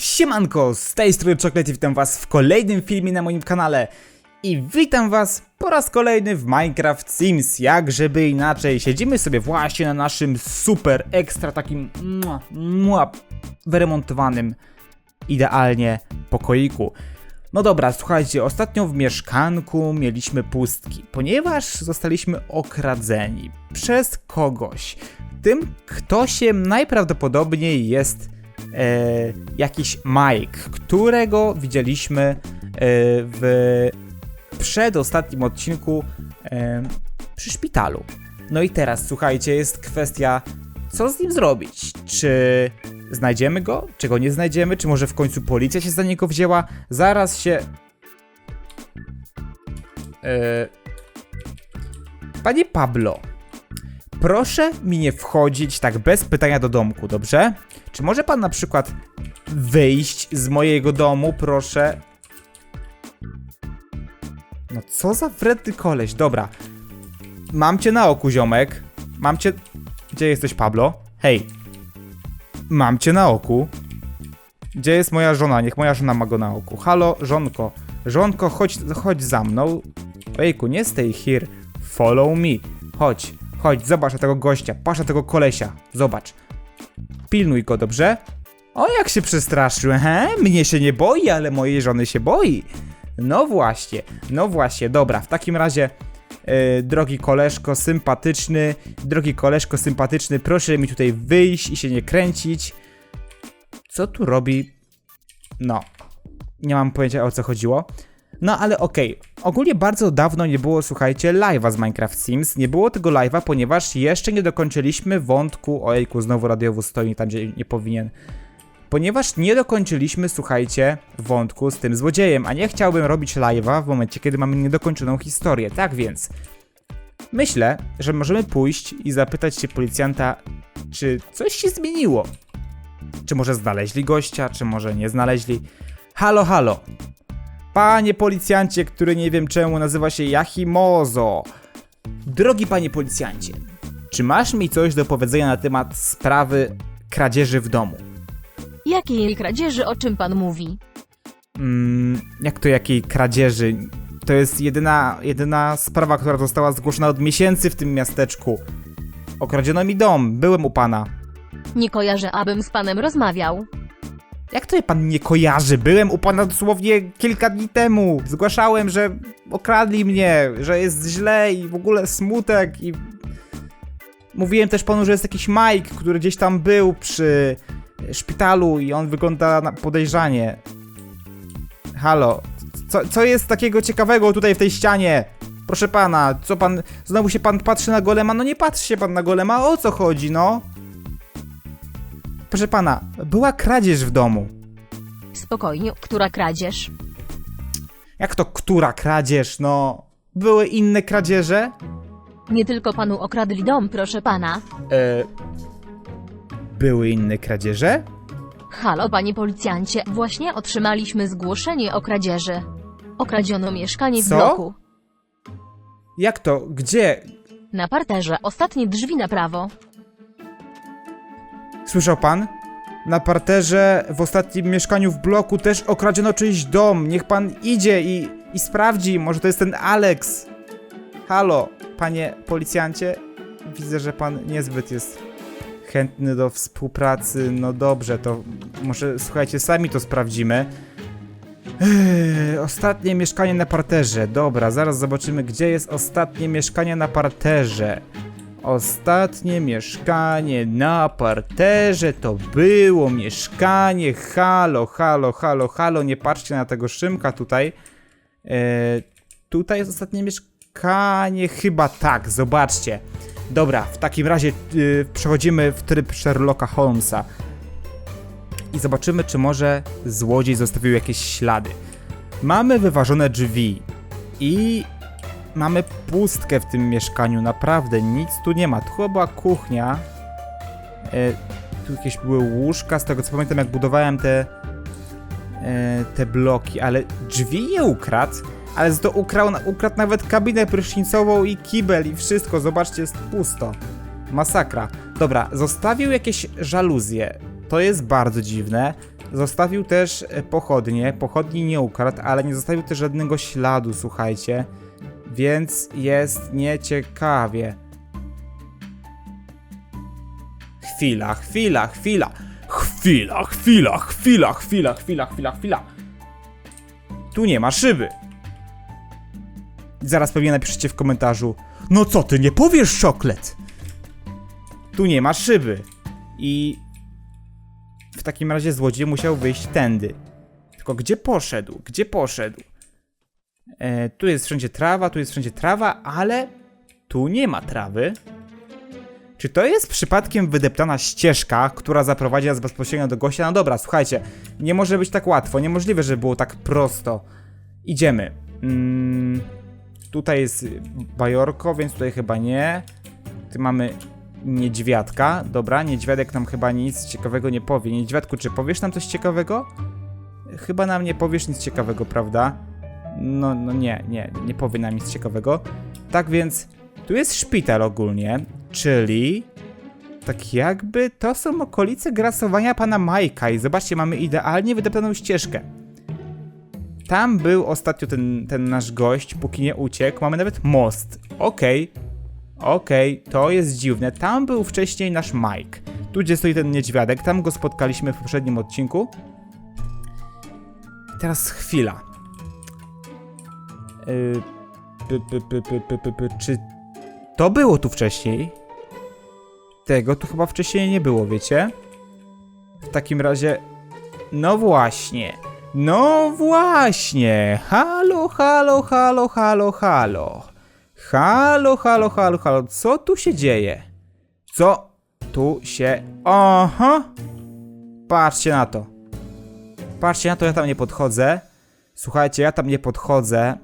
Siemanko, z tej strony i witam was w kolejnym filmie na moim kanale i witam was po raz kolejny w Minecraft Sims, jak żeby inaczej. Siedzimy sobie właśnie na naszym super ekstra takim mua, mua, wyremontowanym idealnie pokoiku. No dobra, słuchajcie, ostatnio w mieszkanku mieliśmy pustki, ponieważ zostaliśmy okradzeni przez kogoś. Tym ktośem najprawdopodobniej jest jakiś Mike, którego widzieliśmy e, w przedostatnim odcinku e, przy szpitalu. No i teraz, słuchajcie, jest kwestia, co z nim zrobić? Czy znajdziemy go? Czy go nie znajdziemy? Czy może w końcu policja się za niego wzięła? Zaraz się. E, Panie Pablo, proszę mi nie wchodzić tak bez pytania do domku, dobrze? Czy może pan na przykład wyjść z mojego domu, proszę? No co za wredny koleś, dobra. Mam cię na oku, ziomek. Mam cię... Gdzie jesteś, Pablo? Hej. Mam cię na oku. Gdzie jest moja żona? Niech moja żona ma go na oku. Halo, żonko. Żonko, chodź, chodź za mną. Ojejku, nie stay here. Follow me. Chodź, chodź, zobacz na tego gościa. Patrz na tego kolesia. Zobacz. Pilnuj go, dobrze? O, jak się przestraszył, he? Mnie się nie boi, ale mojej żony się boi. No właśnie, no właśnie, dobra, w takim razie, e, drogi koleżko sympatyczny, drogi koleżko sympatyczny, proszę mi tutaj wyjść i się nie kręcić. Co tu robi? No, nie mam pojęcia o co chodziło. No ale okej, ogólnie bardzo dawno nie było, słuchajcie, live'a z Minecraft Sims. Nie było tego live'a, ponieważ jeszcze nie dokończyliśmy wątku. Ojejku, znowu radiowóz stoi tam, gdzie nie powinien. Ponieważ nie dokończyliśmy, słuchajcie, wątku z tym złodziejem, a nie chciałbym robić live'a w momencie, kiedy mamy niedokończoną historię. Tak więc, myślę, że możemy pójść i zapytać się policjanta, czy coś się zmieniło. Czy może znaleźli gościa, czy może nie znaleźli. Halo, halo. Panie policjancie, który nie wiem czemu nazywa się Yahimozo. Drogi panie policjancie, czy masz mi coś do powiedzenia na temat sprawy kradzieży w domu? Jakiej kradzieży, o czym pan mówi? Mm, jak to jakiej kradzieży? To jest jedyna, jedyna sprawa, która została zgłoszona od miesięcy w tym miasteczku. Okradziono mi dom, byłem u pana. Nie kojarzę, abym z panem rozmawiał. Jak to je pan nie kojarzy? Byłem u pana dosłownie kilka dni temu. Zgłaszałem, że okradli mnie, że jest źle i w ogóle smutek i... Mówiłem też panu, że jest jakiś Mike, który gdzieś tam był przy szpitalu i on wygląda na podejrzanie. Halo, co, co jest takiego ciekawego tutaj w tej ścianie? Proszę pana, co pan... Znowu się pan patrzy na golema? No nie patrzy się pan na golema, o co chodzi, no? Proszę pana, była kradzież w domu. Spokojnie, która kradzież? Jak to która kradzież? No, były inne kradzieże? Nie tylko panu okradli dom, proszę pana. E, były inne kradzieże? Halo, panie policjancie, właśnie otrzymaliśmy zgłoszenie o kradzieży. Okradziono mieszkanie w Co? bloku. Jak to? Gdzie? Na parterze, ostatnie drzwi na prawo. Słyszał pan? Na parterze w ostatnim mieszkaniu w bloku też okradziono czyjś dom. Niech pan idzie i, i sprawdzi. Może to jest ten Alex. Halo, panie policjancie? Widzę, że pan niezbyt jest chętny do współpracy. No dobrze, to może słuchajcie, sami to sprawdzimy. Eee, ostatnie mieszkanie na parterze. Dobra, zaraz zobaczymy, gdzie jest ostatnie mieszkanie na parterze. Ostatnie mieszkanie na parterze to było mieszkanie. Halo, halo, halo, halo. Nie patrzcie na tego Szymka tutaj. E, tutaj jest ostatnie mieszkanie. Chyba tak, zobaczcie. Dobra, w takim razie y, przechodzimy w tryb Sherlocka Holmesa. I zobaczymy, czy może złodziej zostawił jakieś ślady. Mamy wyważone drzwi. I mamy pustkę w tym mieszkaniu, naprawdę nic tu nie ma. Tu chyba była kuchnia. E, tu jakieś były łóżka, z tego co pamiętam jak budowałem te, e, te bloki, ale drzwi nie ukradł, ale to ukrał, ukradł nawet kabinę prysznicową i kibel i wszystko, zobaczcie, jest pusto. Masakra. Dobra, zostawił jakieś żaluzje. To jest bardzo dziwne. Zostawił też e, pochodnie. Pochodni nie ukradł, ale nie zostawił też żadnego śladu, słuchajcie. Więc jest nieciekawie. Chwila, chwila, chwila. Chwila, chwila, chwila, chwila, chwila, chwila, chwila. Tu nie ma szyby. Zaraz pewnie napiszecie w komentarzu. No co ty nie powiesz, szoklet? Tu nie ma szyby. I w takim razie złodziej musiał wyjść tędy. Tylko gdzie poszedł? Gdzie poszedł? E, tu jest wszędzie trawa, tu jest wszędzie trawa, ale tu nie ma trawy. Czy to jest przypadkiem wydeptana ścieżka, która zaprowadzi nas bezpośrednio do gościa? No dobra, słuchajcie, nie może być tak łatwo, niemożliwe, żeby było tak prosto. Idziemy. Mm, tutaj jest bajorko, więc tutaj chyba nie. Tu mamy niedźwiadka. Dobra, niedźwiadek nam chyba nic ciekawego nie powie. Niedźwiadku, czy powiesz nam coś ciekawego? Chyba nam nie powiesz nic ciekawego, prawda? No, no nie, nie, nie powie nam nic ciekawego. Tak więc, tu jest szpital ogólnie, czyli tak jakby to są okolice grasowania pana Majka i zobaczcie, mamy idealnie wydeptaną ścieżkę. Tam był ostatnio ten, ten nasz gość, póki nie uciekł. Mamy nawet most. Okej, Okej, to jest dziwne. Tam był wcześniej nasz Mike. Tu, gdzie stoi ten niedźwiadek, tam go spotkaliśmy w poprzednim odcinku. Teraz chwila. Czy to było tu wcześniej? Tego tu chyba wcześniej nie było, wiecie? W takim razie. No właśnie. No właśnie. Halo, halo, halo, halo, halo. Halo, halo, halo, halo, co tu się dzieje? Co tu się... Aha! Patrzcie na to. Patrzcie na to, ja tam nie podchodzę. Słuchajcie, ja tam nie podchodzę,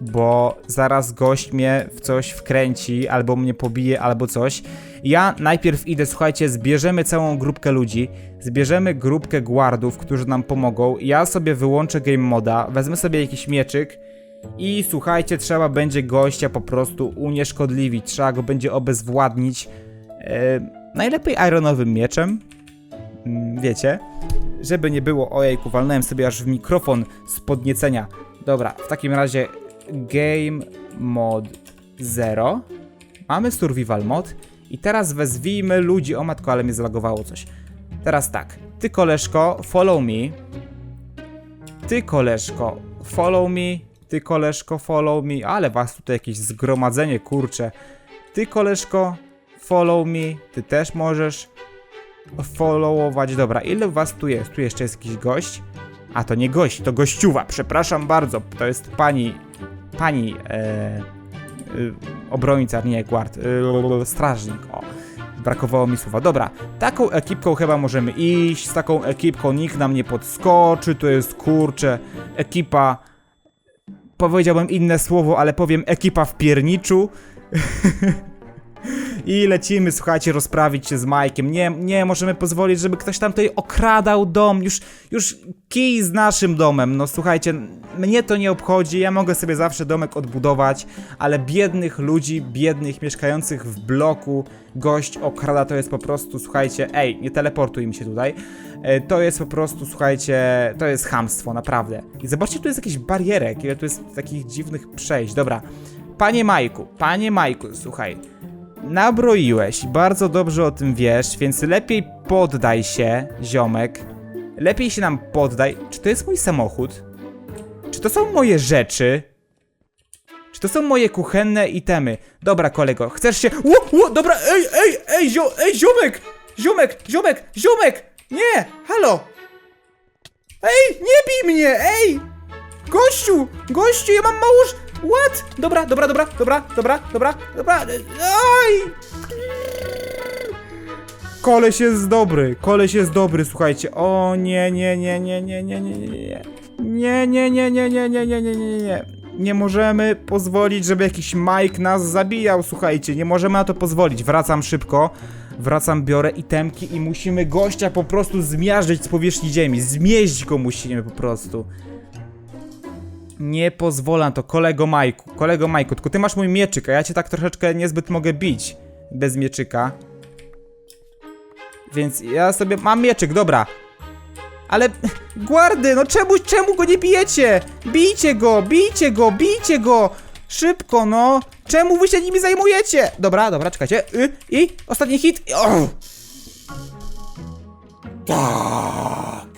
bo zaraz gość mnie w coś wkręci, albo mnie pobije, albo coś. Ja najpierw idę, słuchajcie, zbierzemy całą grupkę ludzi, zbierzemy grupkę guardów, którzy nam pomogą. Ja sobie wyłączę game moda, wezmę sobie jakiś mieczyk i słuchajcie, trzeba będzie gościa po prostu unieszkodliwić, trzeba go będzie obezwładnić. E, najlepiej ironowym mieczem, Mm, wiecie, żeby nie było, ojejku, walnąłem sobie aż w mikrofon z podniecenia. Dobra, w takim razie Game Mod 0. Mamy Survival Mod i teraz wezwijmy ludzi, o matko, ale mnie zlagowało coś. Teraz tak, ty koleżko, follow me. Ty koleżko, follow me. Ty koleżko, follow me. Ale was tutaj jakieś zgromadzenie, kurcze. Ty koleżko, follow me. Ty też możesz followować. Dobra, ile was tu jest? Tu jeszcze jest jakiś gość. A to nie gość, to gościuwa. Przepraszam bardzo. To jest pani. Pani. E, y, obrońca, nie guard. Y, strażnik. O. Brakowało mi słowa. Dobra, taką ekipką chyba możemy iść. Z taką ekipką nikt nam nie podskoczy. To jest kurcze. Ekipa. Powiedziałbym inne słowo, ale powiem ekipa w pierniczu. I lecimy, słuchajcie, rozprawić się z Majkiem. Nie, nie możemy pozwolić, żeby ktoś tam tutaj okradał dom. Już, już kij z naszym domem. No słuchajcie, mnie to nie obchodzi. Ja mogę sobie zawsze domek odbudować, ale biednych ludzi, biednych mieszkających w bloku, gość okrada to jest po prostu, słuchajcie, ej, nie teleportuj mi się tutaj. E, To jest po prostu, słuchajcie, to jest hamstwo, naprawdę. I zobaczcie, tu jest jakiś barierek, ile tu jest takich dziwnych przejść. Dobra, panie Majku, panie Majku, słuchaj nabroiłeś, bardzo dobrze o tym wiesz, więc lepiej poddaj się, ziomek. Lepiej się nam poddaj. Czy to jest mój samochód? Czy to są moje rzeczy? Czy to są moje kuchenne itemy? Dobra, kolego, chcesz się... Ło, ło, dobra, ej, ej, ej, zio, ej, ziomek! Ziomek, ziomek, ziomek! Nie, halo! Ej, nie bij mnie, ej! Gościu, gościu, ja mam mało... What? Dobra, dobra, dobra, dobra, dobra, dobra, dobra. Aj! Koleś jest dobry, koleś jest dobry, słuchajcie. O nie, nie, nie, nie, nie, nie, nie, nie, nie. Nie, nie, nie, nie, nie, nie, nie, nie, nie, nie. Nie możemy pozwolić, żeby jakiś Mike nas zabijał, słuchajcie. Nie możemy na to pozwolić. Wracam szybko. Wracam, biorę itemki i musimy gościa po prostu zmiażdżyć z powierzchni ziemi. Zmieść go musimy po prostu. Nie pozwolę na to, kolego Majku, kolego Majku, tylko ty masz mój mieczyk, a ja cię tak troszeczkę niezbyt mogę bić bez mieczyka. Więc ja sobie mam mieczyk, dobra. Ale guardy, no czemu, czemu go nie bijecie? Bijcie go, bijcie go, bijcie go! Szybko, no! Czemu wy się nimi zajmujecie? Dobra, dobra, czekajcie. Y, I ostatni hit. O! Tak.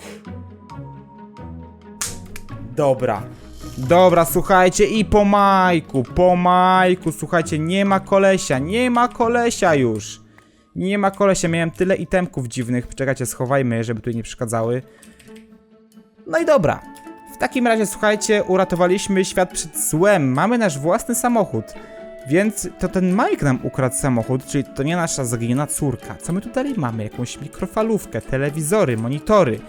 Dobra. Dobra, słuchajcie, i po majku, po majku, słuchajcie, nie ma kolesia, nie ma kolesia już. Nie ma kolesia, miałem tyle itemków dziwnych. Czekajcie, schowajmy je, żeby tu nie przeszkadzały. No i dobra. W takim razie, słuchajcie, uratowaliśmy świat przed złem. Mamy nasz własny samochód. Więc to ten Mike nam ukradł samochód, czyli to nie nasza zaginiona córka. Co my tu dalej mamy? Jakąś mikrofalówkę, telewizory, monitory.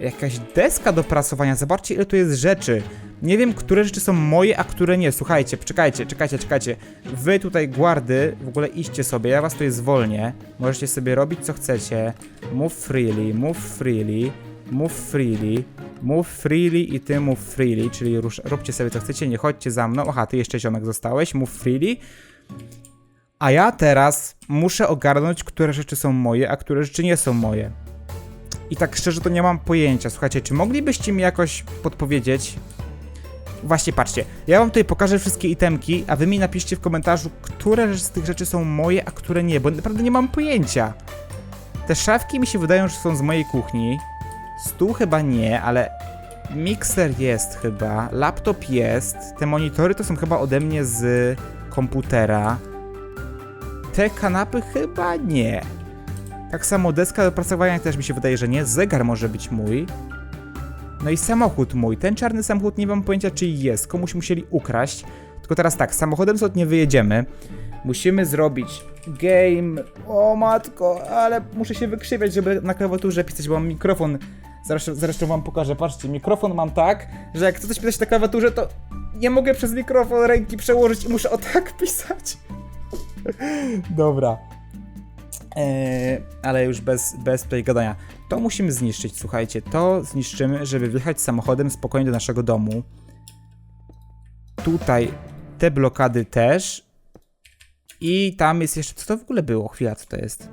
Jakaś deska do prasowania. Zobaczcie, ile tu jest rzeczy. Nie wiem, które rzeczy są moje, a które nie. Słuchajcie, czekajcie, czekajcie, czekajcie. Wy tutaj, guardy, w ogóle idźcie sobie, ja was tutaj zwolnię. Możecie sobie robić, co chcecie. Move freely, move freely, move freely, move freely i ty move freely, czyli rusz, róbcie sobie, co chcecie, nie chodźcie za mną. Aha, ty jeszcze ziomek zostałeś, move freely. A ja teraz muszę ogarnąć, które rzeczy są moje, a które rzeczy nie są moje. I tak szczerze to nie mam pojęcia. Słuchajcie, czy moglibyście mi jakoś podpowiedzieć? Właśnie, patrzcie. Ja wam tutaj pokażę wszystkie itemki, a wy mi napiszcie w komentarzu, które z tych rzeczy są moje, a które nie, bo naprawdę nie mam pojęcia. Te szafki mi się wydają, że są z mojej kuchni. Stół chyba nie, ale mikser jest chyba, laptop jest, te monitory to są chyba ode mnie z komputera. Te kanapy chyba nie. Tak samo deska do pracowania też mi się wydaje, że nie. Zegar może być mój. No i samochód mój. Ten czarny samochód nie mam pojęcia czy jest. Komuś musieli ukraść. Tylko teraz tak, samochodem stąd nie wyjedziemy. Musimy zrobić game. O matko, ale muszę się wykrzywiać, żeby na klawiaturze pisać, bo mam mikrofon. Zresztą, zresztą wam pokażę. Patrzcie, mikrofon mam tak, że jak chcę coś pisać na klawiaturze, to nie mogę przez mikrofon ręki przełożyć i muszę o tak pisać. Dobra. Eee, ale już bez, bez tutaj gadania. To musimy zniszczyć, słuchajcie. To zniszczymy, żeby wjechać samochodem spokojnie do naszego domu. Tutaj te blokady też. I tam jest jeszcze. Co to w ogóle było? Chwila, co to jest?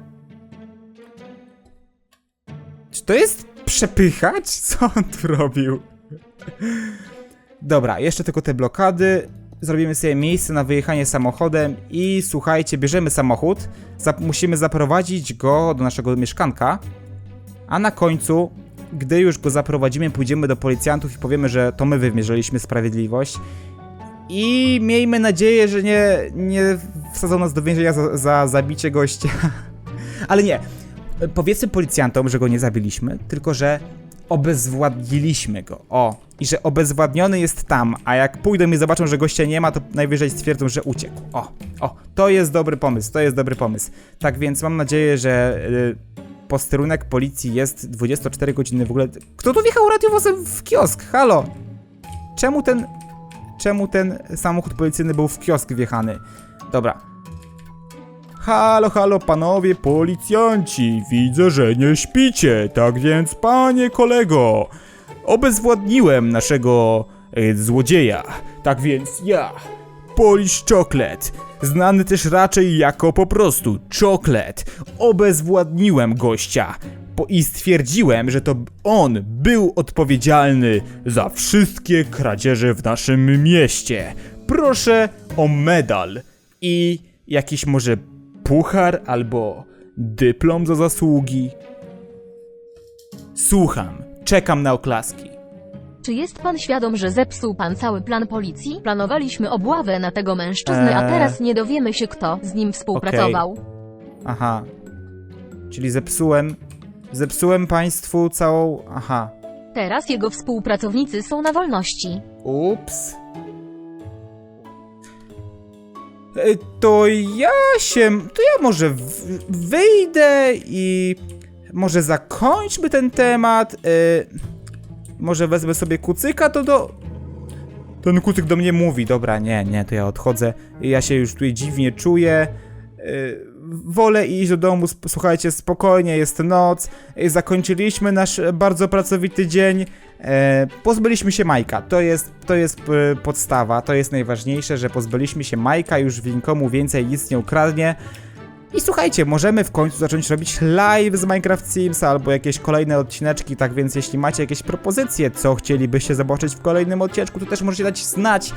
Czy to jest przepychać? Co on tu robił? Dobra, jeszcze tylko te blokady. Zrobimy sobie miejsce na wyjechanie samochodem i słuchajcie, bierzemy samochód, zap musimy zaprowadzić go do naszego mieszkanka, a na końcu, gdy już go zaprowadzimy, pójdziemy do policjantów i powiemy, że to my wymierzyliśmy sprawiedliwość. I miejmy nadzieję, że nie, nie wsadzą nas do więzienia za, za zabicie gościa. Ale nie, powiedzmy policjantom, że go nie zabiliśmy, tylko że obezwładniliśmy go. O, i że obezwładniony jest tam, a jak pójdą i zobaczą, że gościa nie ma, to najwyżej stwierdzą, że uciekł. O, o, to jest dobry pomysł, to jest dobry pomysł. Tak więc mam nadzieję, że y, posterunek policji jest 24 godziny w ogóle. Kto tu wjechał radiowozem w kiosk? Halo? Czemu ten. Czemu ten samochód policyjny był w kiosk wjechany? Dobra. Halo, halo, panowie policjanci, widzę, że nie śpicie, tak więc, panie kolego, obezwładniłem naszego e, złodzieja. Tak więc ja, Polish Chocolate, znany też raczej jako po prostu Chocolate, obezwładniłem gościa po i stwierdziłem, że to on był odpowiedzialny za wszystkie kradzieże w naszym mieście. Proszę o medal i jakiś może puchar albo dyplom za zasługi. Słucham, czekam na oklaski. Czy jest pan świadom, że zepsuł pan cały plan policji? Planowaliśmy obławę na tego mężczyznę, a Eee. teraz nie dowiemy się kto z nim współpracował. Aha. Czyli zepsułem. Zepsułem państwu całą. Aha. Teraz jego współpracownicy są na wolności. Ups. To ja się. To ja może wyjdę i. Może zakończmy ten temat. E, może wezmę sobie kucyka, to do. Ten kucyk do mnie mówi. Dobra, nie, nie, to ja odchodzę. Ja się już tutaj dziwnie czuję. Wolę iść do domu, słuchajcie, spokojnie, jest noc. E, Zakończyliśmy nasz bardzo pracowity dzień. E, pozbyliśmy się Majka. To jest, to jest e, podstawa, to jest najważniejsze, że pozbyliśmy się Majka, już nikomu więcej nic nie ukradnie. I słuchajcie, możemy w końcu zacząć robić live z Minecraft Sims albo jakieś kolejne odcineczki, tak więc jeśli macie jakieś propozycje, co chcielibyście zobaczyć w kolejnym odcineczku, to też możecie dać znać.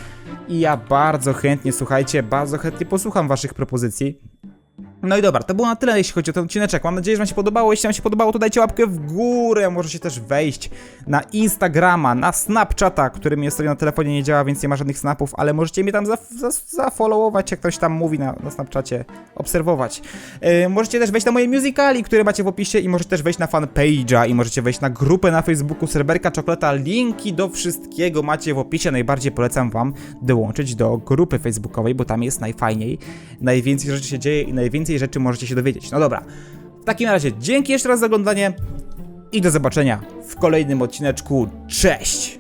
I ja bardzo chętnie, słuchajcie, bardzo chętnie posłucham waszych propozycji. No i dobra, to było na tyle, jeśli chodzi o ten odcineczek. Mam nadzieję, że Wam się podobało. Jeśli Wam się podobało, to dajcie łapkę w górę. Możecie też wejść na Instagrama, na Snapchata, który mi ostatnio na telefonie nie działa, więc nie ma żadnych snapów, ale możecie mnie tam zafollowować, za, zafollowować, jak ktoś tam mówi na, na Snapchacie, obserwować. Yy, możecie też wejść na moje musicali, które macie w opisie i możecie też wejść na fanpage'a i możecie wejść na grupę na Facebooku Serberka Czokolata. Linki do wszystkiego macie w opisie. Najbardziej polecam Wam dołączyć do grupy facebookowej, bo tam jest najfajniej, najwięcej rzeczy się dzieje i najwięcej rzeczy możecie się dowiedzieć. No dobra, w takim razie dzięki jeszcze raz za oglądanie i do zobaczenia w kolejnym odcineczku. Cześć!